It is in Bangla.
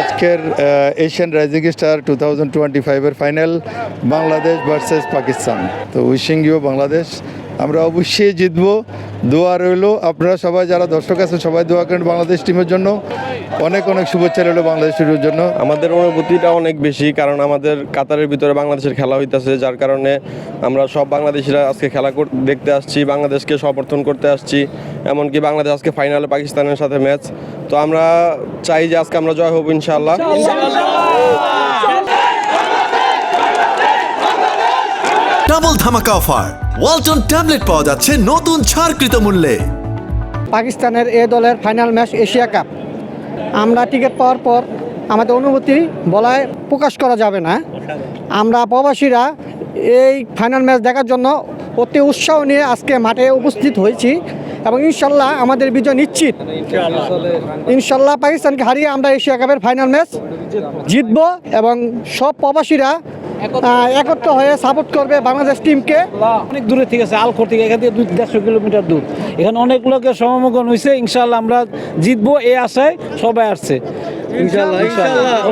আজকের Asian rising star two thousand twenty ফাইভের ফাইনাল বাংলাদেশ ভার্সেস পাকিস্তান। তো উইশিং ইউ বাংলাদেশ। আমরা অবশ্যই জিতবো। দোয়া রইল। আপনারা সবাই যারা দর্শক আছেন সবাই দোয়া করেন বাংলাদেশ টিমের জন্য। অনেক অনেক শুভেচ্ছা রইল বাংলাদেশ টিমের জন্য। আমাদের অনুভূতিটা অনেক বেশি কারণ আমাদের কাতারের ভিতরে বাংলাদেশের খেলা হইতেছে যার কারণে আমরা সব বাংলাদেশিরা আজকে খেলা দেখতে আসছি বাংলাদেশকে সমর্থন করতে আসছি। এমনকি বাংলাদেশ আজকে ফাইনালে পাকিস্তানের সাথে ম্যাচ তো আমরা চাই যে আজকে আমরা জয় হব ইনশাআল্লাহ। ডাবল ধামাকা অফার। ওয়ালটন ট্যাবলেট পাওয়া যাচ্ছে নতুন ছাড়কৃত মূল্যে। পাকিস্তানের এ দলের ফাইনাল ম্যাচ এশিয়া কাপ। আমরা টিকিট পাওয়ার পর আমাদের অনুভূতি বলায় প্রকাশ করা যাবে না। আমরা প্রবাসীরা এই ফাইনাল ম্যাচ দেখার জন্য অতি উৎসাহ নিয়ে আজকে মাঠে উপস্থিত হয়েছি এবং ইনশাল্লাহ আমাদের বিজয় নিশ্চিত। ইনশাল্লাহ পাকিস্তানকে হারিয়ে আমরা এশিয়া কাপের ফাইনাল ম্যাচ জিতবো এবং সব প্রবাসীরা একত্র হয়ে সাপোর্ট করবে বাংলাদেশ টিমকে অনেক দূরে থেকে আছে আলখোর থেকে এখান থেকে দুই দেড়শো কিলোমিটার দূর। এখানে অনেক লোকের সমাগম হয়েছে ইনশাল্লাহ আমরা জিতবো এই আশায় সবাই আসছে। ইনশাল্লাহ ইনশাল্লাহ